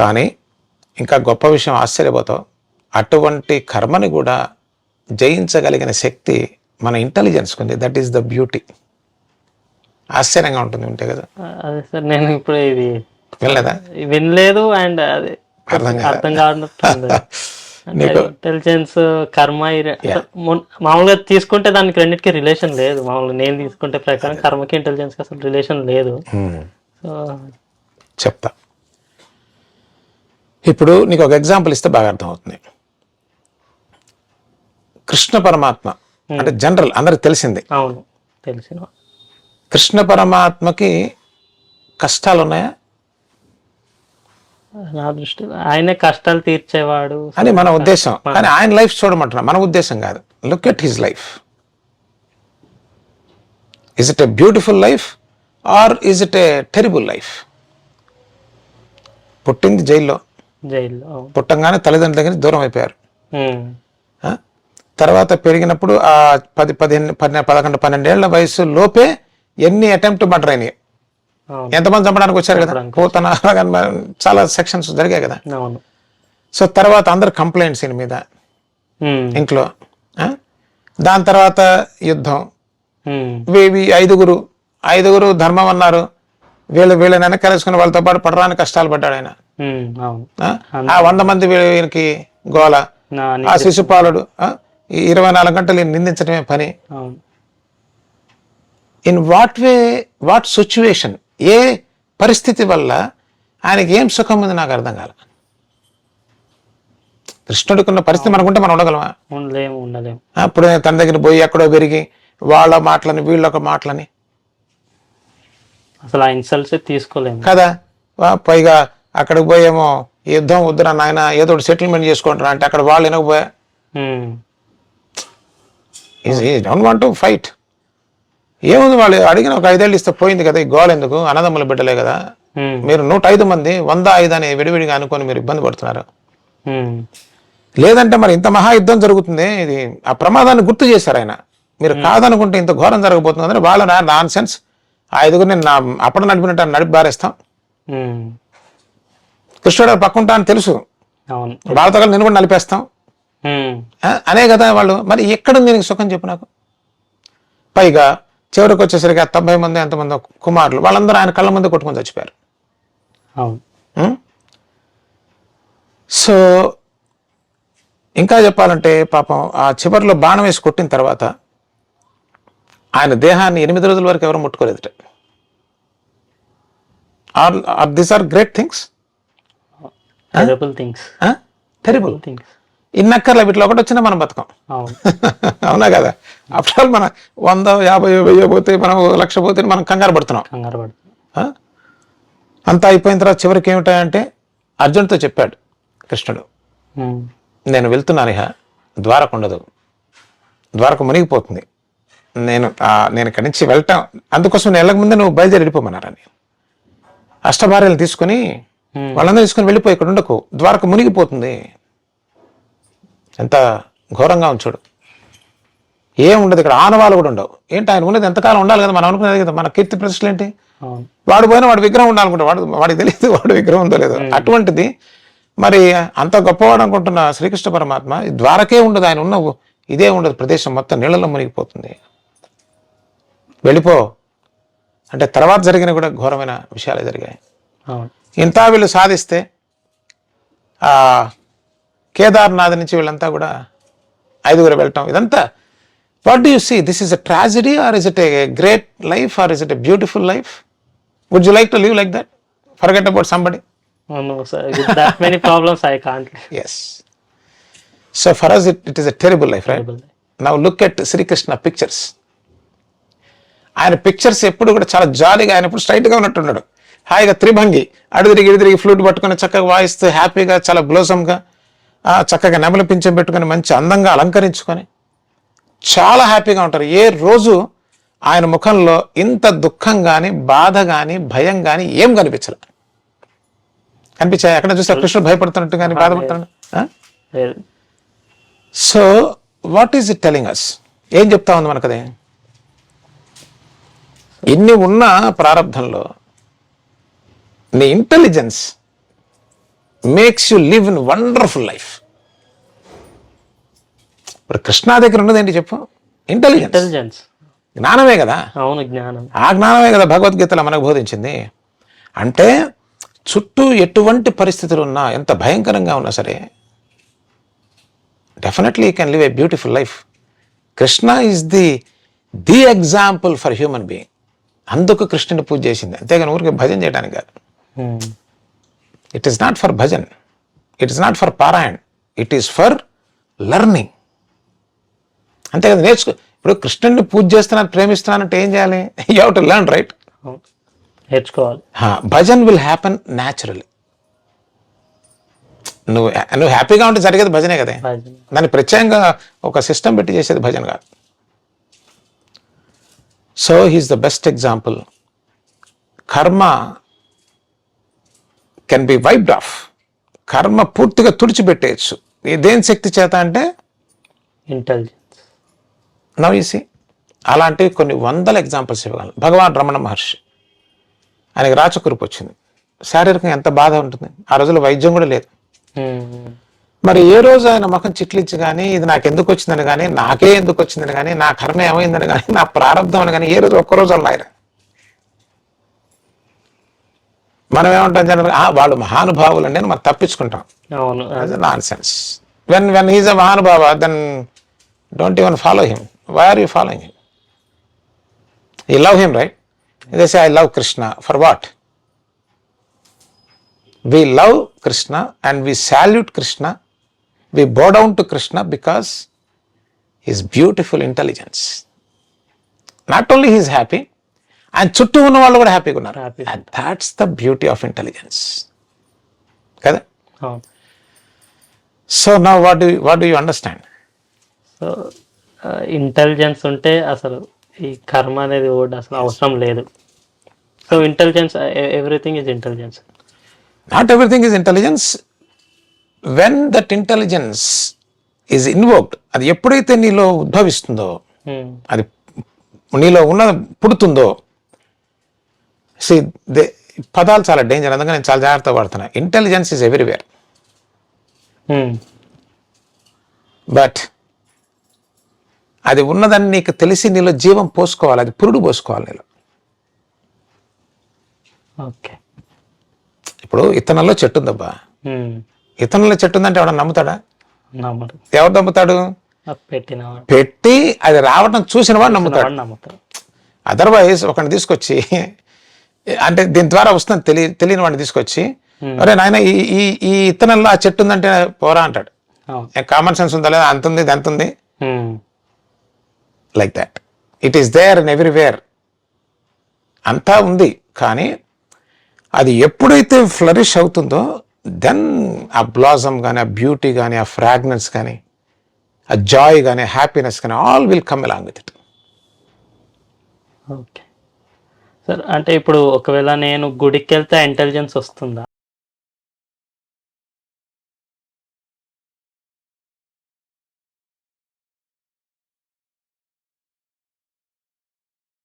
కానీ ఇంకా గొప్ప విషయం ఆశ్చర్యపోతావు. అటువంటి కర్మని కూడా జయించగలిగిన శక్తి మన ఇంటెలిజెన్స్కి ఉంది దట్ ఈస్ ద బ్యూటీ. ఆశ్చర్యంగా ఉంటుంది ఉంటే కదా. అదే సార్ నేను ఇప్పుడు ఇది వెళ్ళలేదా వినలేదు అండ్ అది అర్థం కావట్లేదు నీకు ఇంటెలిజెన్స్ కర్మ మామూలుగా తీసుకుంటే దానికి రెండింటికి రిలేషన్ లేదు. మామూలుగా నేను తీసుకుంటే ప్రకారం కర్మకి ఇంటెలిజెన్స్ అసలు రిలేషన్ లేదు. సో చెప్తా. ఇప్పుడు నీకు ఒక ఎగ్జాంపుల్ ఇస్తే బాగా అర్థమవుతుంది. కృష్ణ పరమాత్మ అంటే జనరల్ అందరికి తెలిసింది. అవును తెలిసిన కృష్ణ పరమాత్మకి కష్టాలు ఉన్నాయా నా దృష్టిలో ఆయనే కష్టాలు తీర్చేవాడు. అని మన ఉద్దేశం. కానీ ఆయన లైఫ్ చూడమంటున్నా మన ఉద్దేశం కాదు. Look at his life is it a beautiful life or is it a terrible life పుట్టింది జైల్లో. జైల్లో పుట్టంగానే తల్లిదండ్రుల దగ్గర దూరం అయిపోయారు? తర్వాత పెరిగినప్పుడు ఆ పది పదిహేను పన్నెండు పదకొండు పన్నెండేళ్ళ వయసు లోపే ఎన్ని అటెంప్ట్ మర్డర్ అయినాయి. ఎంతమంది చంపడానికి వచ్చారు కదా? పోతన చాలా సెక్షన్స్ జరిగాయి కదా? సో తర్వాత అందరు కంప్లైంట్స్ ఈయన మీద. ఇంట్లో? దాని తర్వాత యుద్ధం. ఉమ్. వీ- వీ ఐదుగురు. ఐదుగురు ధర్మం అన్నారు. వీళ్ళు వీళ్ళని వెనకరేసుకుని వాళ్ళతో పాటు పడరాని కష్టాలు పడ్డాడు ఆయన. ఆ? వంద మంది వీరికి గోల. ఆ శిశుపాలుడు ఇరవై నాలుగు గంటలు నిందించడమే పని. In what way what situation ఏ పరిస్థితి వల్ల ఆయనకి ఏం సుఖం ఉంది నాకు అర్థం కాల. కృష్ణుడికున్న పరిస్థితి మనకుంటే మనం ఉండగలమా? ఉండలేము అప్పుడు తన దగ్గర పోయి ఎక్కడో పెరిగి వాళ్ళ మాటలని వీళ్ళొక మాటలని. అసలు ఆ ఇన్సల్ట్స్ తీసుకోలేము. కదా? వా- పైగా అక్కడికి పోయేమో యుద్ధం వద్దురా నాయన ఏదో ఒకటి సెటిల్మెంట్ చేసుకుంటారా అంటే అక్కడ వాళ్ళు వినకపోయా ఉమ్. ఈ డోంట్ వాంట్ టు ఫైట్ ఏముంది వాళ్ళు అడిగిన ఒక ఐదేళ్ళు ఇస్తే పోయింది కదా ఈ గోల్ ఎందుకు? అన్నదమ్ముల బిడ్డలే కదా. మీరు నూట ఐదు మంది వంద ఐదు అని విడివిడిగా అనుకొని మీరు ఇబ్బంది పడుతున్నారు. లేదంటే మరి ఇంత మహా యుద్ధం జరుగుతుంది. ఇది ఆ ప్రమాదాన్ని గుర్తు చేశారు ఆయన. మీరు కాదనుకుంటే ఇంత ఘోరం జరగబోతుంది. అంటే వాళ్ళ నాన్ సెన్స్ ఆ ఐదుగురిని నా అప్పుడు నడిపినట్టు నడిపి బారేస్తాం. కృష్ణుడు పక్కుంటా అని తెలుసు. వాళ్ళతో కలిసి నేను కూడా నలిపేస్తాం. అనే కదా వాళ్ళు. మరి ఎక్కడ దీనికి సుఖం చెప్పు నాకు? పైగా చివరికి వచ్చేసరికి ఆ తొంభై మంది ఎంతమంది కుమారులు వాళ్ళందరూ ఆయన కళ్ళ ముందు కొట్టుకొని చచ్చిపోయారు? సో ఇంకా చెప్పాలంటే పాపం ఆ చివరిలో బాణం వేసి కొట్టిన తర్వాత ఆయన దేహాన్ని ఎనిమిది రోజుల వరకు ఎవరు ముట్టుకోలేదుట. Or or this are great things terrible things terrible things ఇన్నక్కర్ల వీటిలో ఒకటి వచ్చినా మనం బతకం. అవును. కదా? ఆఫ్టర్ ఆల్ మన వంద యాభై వెయ్యి పోతే మనం లక్ష పోతే మనం కంగారు పడుతున్నాం. కంగారు పడుతుంది ఆ? అంతా అయిపోయిన తర్వాత చివరికి ఏమిటాయంటే అర్జున్తో చెప్పాడు కృష్ణుడు. నేను వెళ్తున్నాను ఇహ ద్వారకు ఉండదు. ద్వారకు మునిగిపోతుంది. నేను నేను ఇక్కడి నుంచి వెళ్ళటం అందుకోసం నేను వెళ్ళక ముందే నువ్వు బయలుదేరి వెళ్ళిపోమన్నారని అష్టభార్యలు తీసుకుని. వాళ్ళందరూ తీసుకుని వెళ్ళిపోయి ఇక్కడ ఉండకు. ద్వారకు మునిగిపోతుంది. ఎంత ఘోరంగా ఉంది చూడు. ఏం ఉండదు ఇక్కడ. ఆనవాళ్ళు కూడా ఉండవు. ఏంటి ఆయన ఉన్నది ఎంతకాలం ఉండాలి కదా? మనం అనుకునేది కదా. మన కీర్తి ప్రతిష్టలు ఏంటి? వాడు పోయినా వాడి విగ్రహం ఉండాలనుకుంటా. వాడు వాడికి తెలియదు వాడి విగ్రహం ఉందో లేదో. అటువంటిది మరి అంత గొప్పవాడు అనుకుంటున్న శ్రీకృష్ణ పరమాత్మ ద్వారకే ఉండదు. ఆయన ఉన్న ఇదే ఉండదు. ప్రదేశం మొత్తం నీళ్ళలో మునిగిపోతుంది. వెళ్ళిపో. అంటే తర్వాత జరిగిన కూడా ఘోరమైన విషయాలే జరిగాయి. ఇంత వీళ్ళు సాధిస్తే కేదార్నాథ్ నుంచి వీళ్ళంతా కూడా ఐదుగురు వెళ్ళటం. ఇదంతా what do you see this is a tragedy or is it a great life or is it a beautiful life would you like to live like that forget about somebody yes so for us it it is a terrible life right now look at Srikrishna pictures ఆయన pictures ఎప్పుడు కూడా చాలా జాలీగా ఆయన ఇప్పుడు స్ట్రైట్గా ఉన్నట్టున్నాడు హాయిగా త్రిభంగి. అడు తిరిగి ఇడు తిరిగి ఫ్లూట్ పట్టుకొని చక్కగా వాయిస్తూ హ్యాపీగా చాలా బ్లోసమ్గా చక్కగా నెమలి పింఛం పెట్టుకొని మంచి అందంగా అలంకరించుకొని చాలా హ్యాపీగా ఉంటారు. ఏ రోజు ఆయన ముఖంలో ఇంత దుఃఖం కానీ బాధ కానీ భయం కానీ ఏం కనిపించలే. కనిపించాయి? ఎక్కడ చూస్తే కృష్ణుడు భయపడుతున్నట్టు కానీ బాధపడుతున్నాడు? So what is it telling us ఏం చెప్తా ఉంది మనకది? ఇన్ని ఉన్న ప్రారంధంలో నీ intelligence makes you live in wonderful life ఇప్పుడు కృష్ణ దగ్గర ఉన్నది ఏంటి చెప్పు? ఇంటెలిజెన్స్ ఇంటెలిజెన్స్ జ్ఞానమే కదా? అవును జ్ఞానం. ఆ జ్ఞానమే కదా భగవద్గీతలో మనకు బోధించింది. అంటే చుట్టూ ఎటువంటి పరిస్థితులు ఉన్నా ఎంత భయంకరంగా ఉన్నా సరే definitely you can live a beautiful life Krishna is the the example for human being అందుకు కృష్ణుని పూజ చేసింది. అంతేగాని ఊరికి భజన చేయడానికి కాదు. It is not for bhajan it is not for parayan it is for learning అంతే కదా నేర్చుకో. ఇప్పుడు కృష్ణుడిని పూజ చేస్తున్నాను ప్రేమిస్తున్నానంటే ఏం చేయాలి? You have to learn right. నేర్చుకోవాలి. భజన్ విల్ హ్యాపన్ న్యాచురల్లీ నువ్వు నువ్వు హ్యాపీగా ఉంటే జరిగేది భజనే కదా. దాన్ని ప్రత్యేకంగా ఒక సిస్టమ్ పెట్టి చేసేది భజన కాదు. So he's the best example karma can be wiped off karma పూర్తిగా తుడిచిపెట్టేయచ్చు. దేని శక్తి చేత అంటే? ఇంటెలిజెన్స్ నవ్వేసి అలాంటివి కొన్ని వందల ఎగ్జాంపుల్స్ ఇవ్వగలను. భగవాన్ రమణ మహర్షి ఆయనకి రాచకురుపు వచ్చింది. శారీరకంగా ఎంత బాధ ఉంటుంది? ఆ రోజుల్లో వైద్యం కూడా లేదు. ఉమ్. మరి ఏ రోజు ఆయన ముఖం చిట్లిచ్చి కానీ ఇది నాకు ఎందుకు వచ్చిందని కానీ నాకే ఎందుకు వచ్చిందని కానీ నా కర్మ ఏమైందని కానీ నా ప్రారంభం అని కానీ ఏ రోజు ఒక్కరోజు అలా ఆయన. మనం ఏమంటాం జనరల్ వాళ్ళు మహానుభావులు అండి అని మనం తప్పించుకుంటాం nonsense when when he's a mahanubhava then don't even follow him why are you following him you love him right ఇదే I love Krishna for what we love Krishna and we salute Krishna. We bow down to Krishna because his beautiful intelligence. Not only he is happy, and చుట్టూ ఉన్న వాళ్ళు కూడా హ్యాపీగా ఉన్నారు. That's the beauty of intelligence కదా? So నా what what do you understand so intelligence ఉంటే అసలు ఈ కర్మ అనేది కూడా అసలు అవసరం లేదు. So intelligence everything is intelligence not everything is intelligence when that intelligence is invoked అది ఎప్పుడైతే నీలో ఉద్భవిస్తుందో అది నీలో ఉన్న పుడుతుందో సి దే పదాలు చాలా డేంజర్ అందుకని నేను చాలా జాగ్రత్తగా పడుతున్నా ఇంటెలిజెన్స్ ఈజ్ ఎవ్రీవేర్ బట్ అది ఉన్నదని నీకు తెలిసి నీలో జీవం పోసుకోవాలి అది పురుడు పోసుకోవాలి నీలో ఓకే ఇప్పుడు ఇతనంలో చెట్టు ఉందబ్బా ఇతనంలో చెట్టు ఉందంటే ఎవడన్నా నమ్ముతాడా ఎవరు నమ్ముతాడు పెట్టి అది రావడం చూసిన వాడు నమ్ముతాడు అదర్వైజ్ ఒకరిని తీసుకొచ్చి అంటే దీని ద్వారా వస్తుంది తెలియ తెలియని వాడిని తీసుకొచ్చి అరే నాయన ఈ ఈ ఈ ఇత్తనంలో ఆ చెట్టు ఉందంటే పోరా అంటాడు. కామన్ సెన్స్ ఉందా లేదా? అంత ఉంది అంత ఉంది. Like that it is there in everywhere అంతా ఉంది కానీ అది ఎప్పుడైతే ఫ్లరిష్ అవుతుందో దెన్ ఆ బ్లాజమ్ కానీ ఆ బ్యూటీ కానీ ఆ ఫ్రాగ్నెన్స్ కానీ ఆ జాయ్ కానీ హ్యాపీనెస్ కానీ all will come along with it okay sir అంటే ఇప్పుడు ఒకవేళ నేను గుడికి వెళ్తే ఇంటెలిజెన్స్ వస్తుందా?